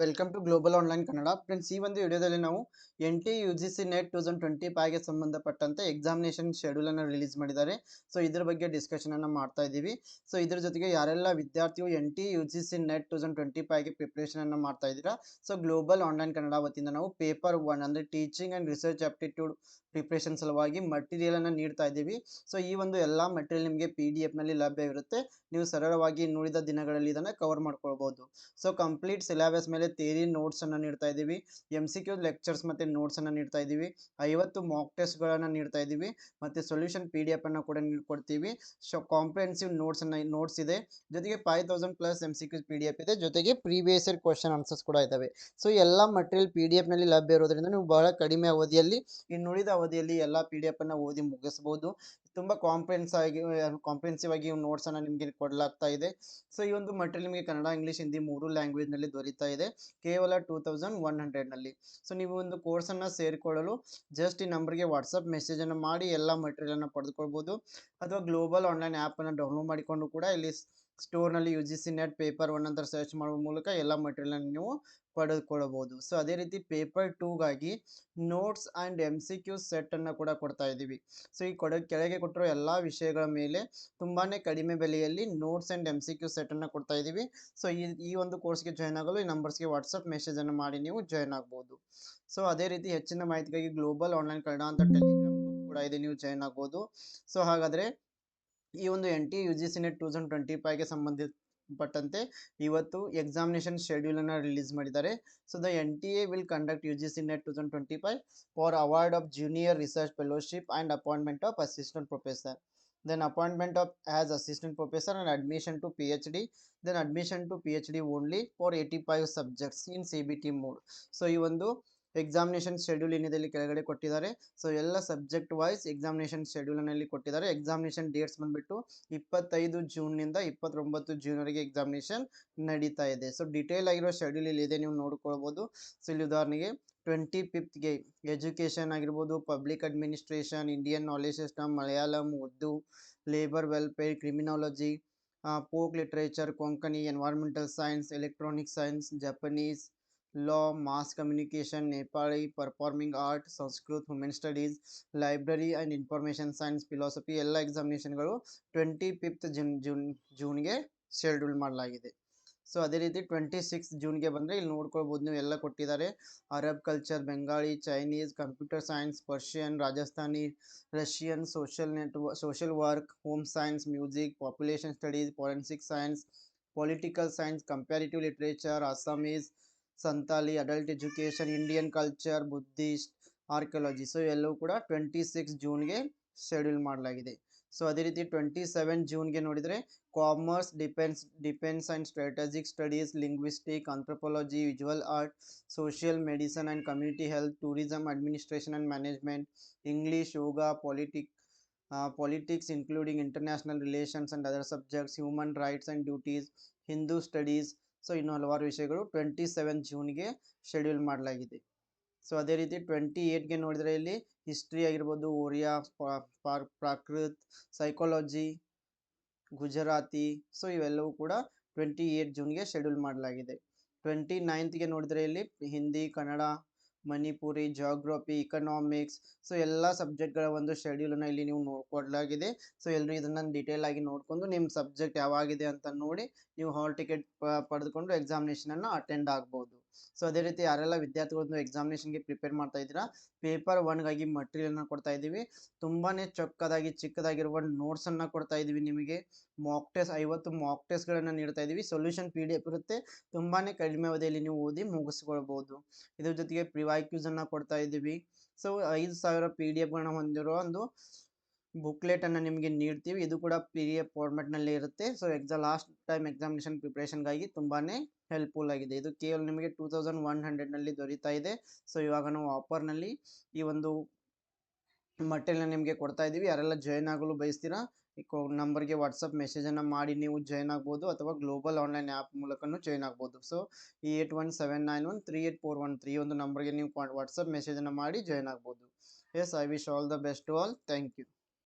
Welcome to global online Kannada friends ಈ ಒಂದು ವಿಡಿಯೋದಲ್ಲಿ ನಾವು N T U G C NET two thousand twenty ಫೈವ್ಗೆ ಸಂಬಂಧಪಟ್ಟಂತೆ ಎಕ್ಸಾಮಿನೇಷನ್ ಶೆಡ್ಯೂಲನ್ನು ರಿಲೀಸ್ ಮಾಡಿದ್ದಾರೆ. ಸೊ ಇದ್ರ ಬಗ್ಗೆ ಡಿಸ್ಕಷನನ್ನು ಮಾಡ್ತಾ ಇದ್ದೀವಿ. ಸೊ ಇದ್ರ ಜೊತೆಗೆ ಯಾರೆಲ್ಲ ವಿದ್ಯಾರ್ಥಿಯು N T U G C NET two thousand twenty ಫೈವ್ಗೆ ಪ್ರಿಪ್ರೇಷನನ್ನು ಮಾಡ್ತಾ ಇದ್ದೀರಾ? ಸೊ ಗ್ಲೋಬಲ್ ಆನ್ಲೈನ್ ಕನ್ನಡ ವತಿಯಿಂದ ನಾವು ಪೇಪರ್ ಒನ್ ಅಂದರೆ teaching and research aptitude preparation ಸಲುವಾಗಿ ಮಟೀರಿಯಲನ್ನು ನೀಡ್ತಾ ಇದ್ದೀವಿ. ಸೊ ಈ ಒಂದು ಎಲ್ಲ ಮಟೀರಿಯಲ್ ನಿಮಗೆ ಪಿ ಡಿ ಎಫ್ನಲ್ಲಿ ಲಭ್ಯವಿರುತ್ತೆ ನೀವು ಸರಳವಾಗಿ ನುಳಿದ ದಿನಗಳಲ್ಲಿ ಇದನ್ನು ಕವರ್ ಮಾಡ್ಕೊಳ್ಬೋದು. ಸೊ ಕಂಪ್ಲೀಟ್ ಸಿಲೆಬಸ್ ಮೇಲೆ ಥಿಯರಿ ನೋಟ್ಸನ್ನು ನೀಡ್ತಾ ಇದ್ದೀವಿ ಎಂ ಸಿ ಕ್ಯೂ ಲೆಕ್ಚರ್ಸ್ ಮತ್ತು ನೋಟ್ಸನ್ನು ನೀಡ್ತಾ ಇದ್ದೀವಿ, ಐವತ್ತು ಮಾಕ್ ಟೆಸ್ಟ್ಗಳನ್ನು ನೀಡ್ತಾ ಇದ್ದೀವಿ, ಮತ್ತು ಸೊಲ್ಯೂಷನ್ ಪಿ ಡಿ ಎಫನ್ನು ಕೂಡ ನೀಡ್ಕೊಡ್ತೀವಿ ಸೊ ಕಾಂಪ್ರಿಹೆನ್ಸಿವ್ ನೋಟ್ಸನ್ನು ನೋಟ್ಸ್ ಇದೆ. ಜೊತೆಗೆ five thousand plus M C Q P D F ಇದೆ. ಜೊತೆಗೆ ಪ್ರೀವಿಯಸ್ ಇಯರ್ ಕ್ವಶನ್ ಆನ್ಸರ್ಸ್ ಕೂಡ ಇದ್ದಾವೆ. ಸೊ ಎಲ್ಲ ಮಟೀರಿಯಲ್ ಪಿ ಡಿ ಎಫ್ನಲ್ಲಿ ಲಭ್ಯ ಇರೋದ್ರಿಂದ ನೀವು ಬಹಳ ಕಡಿಮೆ ಅವಧಿಯಲ್ಲಿ ಇನ್ನುಳಿದ ಅವಧಿಯಲ್ಲಿ ಎಲ್ಲ ಪಿ ಡಿ ಎಫನ್ನು ಓದಿ ಮುಗಿಸ್ಬೋದು. ತುಂಬ ಕಾಂಪ್ರೆನ್ಸ್ ಆಗಿ ಕಾಂಪ್ರೆನ್ಸಿವ್ ಆಗಿ ನೋಟ್ಸನ್ನು ನಿಮಗೆ ಕೊಡಲಾಗ್ತಾ ಇದೆ. ಸೊ ಈ ಒಂದು ಮಟೀರಿಯಲ್ ನಿಮಗೆ ಕನ್ನಡ ಇಂಗ್ಲೀಷ್ ಹಿಂದಿ ಮೂರು ಲ್ಯಾಂಗ್ವೇಜ್ನಲ್ಲಿ ದೊರೀತಾ ಇದೆ. ಕೇವಲ ಟೂ ತೌಸಂಡ್ ಒನ್ ಹಂಡ್ರೆಡ್ನಲ್ಲಿ ಸೊ ನೀವು ಒಂದು ಕೋರ್ಸನ್ನು ಸೇರಿಕೊಳ್ಳಲು ಜಸ್ಟ್ ಈ ನಂಬರ್ಗೆ ವಾಟ್ಸಪ್ ಮೆಸೇಜನ್ನು ಮಾಡಿ ಎಲ್ಲ ಮಟೀರಿಯಲನ್ನು ಪಡೆದುಕೊಳ್ಬೋದು. ಅಥವಾ ಗ್ಲೋಬಲ್ ಆನ್ಲೈನ್ ಆ್ಯಪನ್ನು ಡೌನ್ಲೋಡ್ ಮಾಡಿಕೊಂಡು ಕೂಡ ಇಲ್ಲಿ ಸ್ಟೋರ್ನಲ್ಲಿ U G C net paper one ಅಂತ ಸರ್ಚ್ ಮಾಡುವ ಮೂಲಕ ಎಲ್ಲ ಮಟೀರಿಯಲನ್ನು ನೀವು ಪಡೆದುಕೊಳ್ಳಬಹುದು. ಸೊ, ಅದೇ ರೀತಿ paper ಟೂಗಾಗಿ notes and M C Q ಸೆಟ್ಟನ್ನು ಕೂಡ ಕೊಡ್ತಾ ಇದ್ದೀವಿ. ಸೊ, ಈ ಕೊಡ ಕೆಳಗೆ ಕೊಟ್ಟಿರೋ ಎಲ್ಲ ವಿಷಯಗಳ ಮೇಲೆ ತುಂಬಾ ಕಡಿಮೆ ಬೆಲೆಯಲ್ಲಿ notes and M C Q ಸೆಟ್ಟನ್ನು ಕೊಡ್ತಾ ಇದ್ದೀವಿ. ಸೊ, ಈ ಈ ಒಂದು ಕೋರ್ಸ್ಗೆ ಜಾಯ್ನ್ ಆಗಲು ಈ ನಂಬರ್ಸ್ಗೆ ವಾಟ್ಸಪ್ ಮೆಸೇಜನ್ನು ಮಾಡಿ ನೀವು ಜಾಯ್ನ್ ಆಗ್ಬೋದು. ಸೊ, ಅದೇ ರೀತಿ ಹೆಚ್ಚಿನ ಮಾಹಿತಿಗಾಗಿ ಗ್ಲೋಬಲ್ ಆನ್ಲೈನ್ ಕನ್ನಡ ಅಂತ ಟೆಲಿಗ್ರಾಮ್ ಕೂಡ ಇದೆ, ನೀವು ಜಾಯ್ನ್ ಆಗ್ಬೋದು. ಸೊ, ಹಾಗಾದರೆ ಈ ಒಂದು N T U G C net two thousand twenty ಫೈವ್ಗೆ ಸಂಬಂಧಪಟ್ಟಂತೆ ಇವತ್ತು ಎಕ್ಸಾಮಿನೇಷನ್ ಶೆಡ್ಯೂಲನ್ನು ರಿಲೀಸ್ ಮಾಡಿದ್ದಾರೆ. So the N T A will conduct U G C net two thousand twenty five for award of junior research fellowship and appointment of assistant professor then, appointment of, as assistant professor and admission to phd then, admission to phd only for 85 subjects in cbt mode so ಈ ಒಂದು examination schedule ಏನಿದೆ ಕೆಳಗಡೆ ಕೊಟ್ಟಿದ್ದಾರೆ. So ಎಲ್ಲ subject wise examination ಶೆಡ್ಯೂಲ್ನಲ್ಲಿ ಕೊಟ್ಟಿದ್ದಾರೆ. Examination dates ಬಂದುಬಿಟ್ಟು ಇಪ್ಪತ್ತೈದು ಜೂನ್ನಿಂದ ಇಪ್ಪತ್ತೊಂಬತ್ತು ಜೂನ್ವರೆಗೆ ಎಕ್ಸಾಮಿನೇಷನ್ ನಡೀತಾ ಇದೆ. ಸೊ ಡಿಟೇಲ್ ಆಗಿರೋ ಶೆಡ್ಯೂಲ್ ಇಲ್ಲಿ ಇದೆ. ನೀವು ನೋಡ್ಕೊಳ್ಬೋದು. ಸೊ ಇಲ್ಲಿ ಉದಾಹರಣೆಗೆ ಟ್ವೆಂಟಿ ಫಿಫ್ತ್ಗೆ ಎಜುಕೇಷನ್ ಆಗಿರ್ಬೋದು public administration Indian knowledge system Malayalam Urdu labour welfare criminology folk literature Konkani environmental science electronic science Japanese law mass communication Nepali performing art Sanskrit women studies library and information science philosophy ಎಲ್ಲ ಎಕ್ಸಾಮಿನೇಷನ್ಗಳು twenty fifth June June ಜೂನ್ಗೆ schedule ಮಾಡಲಾಗಿದೆ. So ಅದೇ ರೀತಿ twenty six ಜೂನ್ಗೆ ಬಂದರೆ ಇಲ್ಲಿ ನೋಡ್ಕೊಳ್ಬೋದು ನೀವು, ಎಲ್ಲ ಕೊಟ್ಟಿದ್ದಾರೆ. Arab culture Bengali Chinese computer science Persian Rajasthani Russian social network social work home science music population studies forensic science political science comparative literature Assamese Santali adult education Indian culture Buddhist archaeology so ಎಲ್ಲವೂ ಕೂಡ twenty six ಜೂನ್ಗೆ schedule ಮಾಡಲಾಗಿದೆ. So ಅದೇ ರೀತಿ twenty seven ಜೂನ್ಗೆ ನೋಡಿದರೆ commerce defence defence and strategic studies linguistic anthropology visual art social medicine and community health tourism administration and management English yoga politic politics including international relations and other subjects human rights and duties Hindu studies so, ಇನ್ನು ಹಲವಾರು ವಿಷಯಗಳು twenty seven ಜೂನ್ಗೆ schedule ಮಾಡಲಾಗಿದೆ. So, ಅದೇ ರೀತಿ twenty ಏಯ್ಟ್ಗೆ ನೋಡಿದರೆ ಇಲ್ಲಿ ಹಿಸ್ಟ್ರಿ ಆಗಿರ್ಬೋದು ಒರಿಯಾ ಪ್ರಾಕೃತ್ ಸೈಕಾಲಜಿ ಗುಜರಾತಿ, ಸೊ, ಇವೆಲ್ಲವೂ ಕೂಡ ಟ್ವೆಂಟಿ ಏಯ್ಟ್ ಜೂನ್ಗೆ ಶೆಡ್ಯೂಲ್ ಮಾಡಲಾಗಿದೆ. ಟ್ವೆಂಟಿ ನೈನ್ತ್ಗೆ ನೋಡಿದರೆ ಇಲ್ಲಿ Hindi, Kannada Manipuri geography economics so ಎಲ್ಲ ಸಬ್ಜೆಕ್ಟ್ಗಳ ಒಂದು ಶೆಡ್ಯೂಲನ್ನು ಇಲ್ಲಿ ನೀವು ನೋಡ್ಕೊಡ್ಲಾಗಿದೆ. ಸೊ ಎಲ್ಲರೂ ಇದನ್ನು ಡೀಟೇಲ್ ಆಗಿ ನೋಡಿಕೊಂಡು ನಿಮ್ಮ ಸಬ್ಜೆಕ್ಟ್ ಯಾವಾಗಿದೆ ಅಂತ ನೋಡಿ, ನೀವು ಹಾಲ್ ಟಿಕೆಟ್ ಪಡೆದುಕೊಂಡು ಎಕ್ಸಾಮಿನೇಷನನ್ನು ಅಟೆಂಡ್ ಆಗ್ಬೋದು. ಸೊ ಅದೇ ರೀತಿ ಯಾರೆಲ್ಲ ವಿದ್ಯಾರ್ಥಿಗಳು ಎಕ್ಸಾಮಿನೇಷನ್ಗೆ ಪ್ರಿಪೇರ್ ಮಾಡ್ತಾ ಇದ್ದೀರಾ ಪೇಪರ್ ಒನ್ಗಾಗಿ ಮಟೀರಿಯಲ್ನ ಕೊಡ್ತಾ ಇದ್ದೀವಿ. ತುಂಬಾ ಚೊಕ್ಕದಾಗಿ, ಚಿಕ್ಕದಾಗಿರುವ ನೋಟ್ಸನ್ನು ಕೊಡ್ತಾ ಇದ್ದೀವಿ ನಿಮಗೆ. ಮಾಕ್ ಟೆಸ್ಟ್ ಐವತ್ತು ಮಾಕ್ ಟೆಸ್ಟ್ಗಳನ್ನು ನೀಡ್ತಾ ಇದ್ದೀವಿ. ಸೊಲ್ಯೂಷನ್ ಪಿ ಡಿ ಎಫ್ ಇರುತ್ತೆ. ತುಂಬಾ ಕಡಿಮೆ ಅವಧಿಯಲ್ಲಿ ನೀವು ಓದಿ ಮುಗಿಸ್ಕೊಳ್ಬೋದು. ಇದ್ರ ಜೊತೆಗೆ ಪ್ರಿವಾಯ್ಕ್ಯೂಸನ್ನು ಕೊಡ್ತಾ ಇದ್ದೀವಿ. ಸೊ ಐದು ಸಾವಿರ ಪಿ ಡಿ ಎಫ್ಗಳನ್ನ ಹೊಂದಿರೋ ಒಂದು ಬುಕ್ಲೆಟನ್ನು ನಿಮಗೆ ನೀಡ್ತೀವಿ. ಇದು ಕೂಡ ಪಿ ಡಿ ಎಫ್ ಫಾರ್ಮೆಟ್ನಲ್ಲಿ ಇರುತ್ತೆ. ಸೊ ಎಕ್ಸಾ ಲಾಸ್ಟ್ ಟೈಮ್ ಎಕ್ಸಾಮಿನೇಷನ್ ಪ್ರಿಪ್ರೇಷನ್ಗಾಗಿ ತುಂಬಾ ಹೆಲ್ಪ್ಫುಲ್ ಆಗಿದೆ. ಇದು ಕೇವಲ ನಿಮಗೆ ಟೂ ತೌಸಂಡ್ ಒನ್ ಹಂಡ್ರೆಡ್ನಲ್ಲಿ ದೊರೀತಾ ಇದೆ. ಸೊ ಇವಾಗ ನಾವು ಆಫರ್ನಲ್ಲಿ ಈ ಒಂದು ಮಟೀರಿಯಲ್ ನಿಮಗೆ ಕೊಡ್ತಾ ಇದ್ದೀವಿ ಯಾರೆಲ್ಲ ಜಾಯ್ನ್ ಆಗಲು ಬಯಸ್ತೀರಾ ಈ ನಂಬರ್ಗೆ ವಾಟ್ಸಪ್ ಮೆಸೇಜನ್ನು ಮಾಡಿ ನೀವು ಜಾಯ್ನ್ ಆಗ್ಬೋದು ಅಥವಾ ಗ್ಲೋಬಲ್ ಆನ್ಲೈನ್ ಆ್ಯಪ್ ಮೂಲಕನೂ ಜಾಯ್ನ್ ಆಗ್ಬೋದು. ಸೊ ಈ eight one seven nine one three eight four one three ಒಂದು ನಂಬರ್ಗೆ ನೀವು ವಾಟ್ಸಪ್ ಮೆಸೇಜನ್ನು ಮಾಡಿ ಜಾಯ್ನ್ ಆಗ್ಬೋದು. Yes I wish all the best to all thank you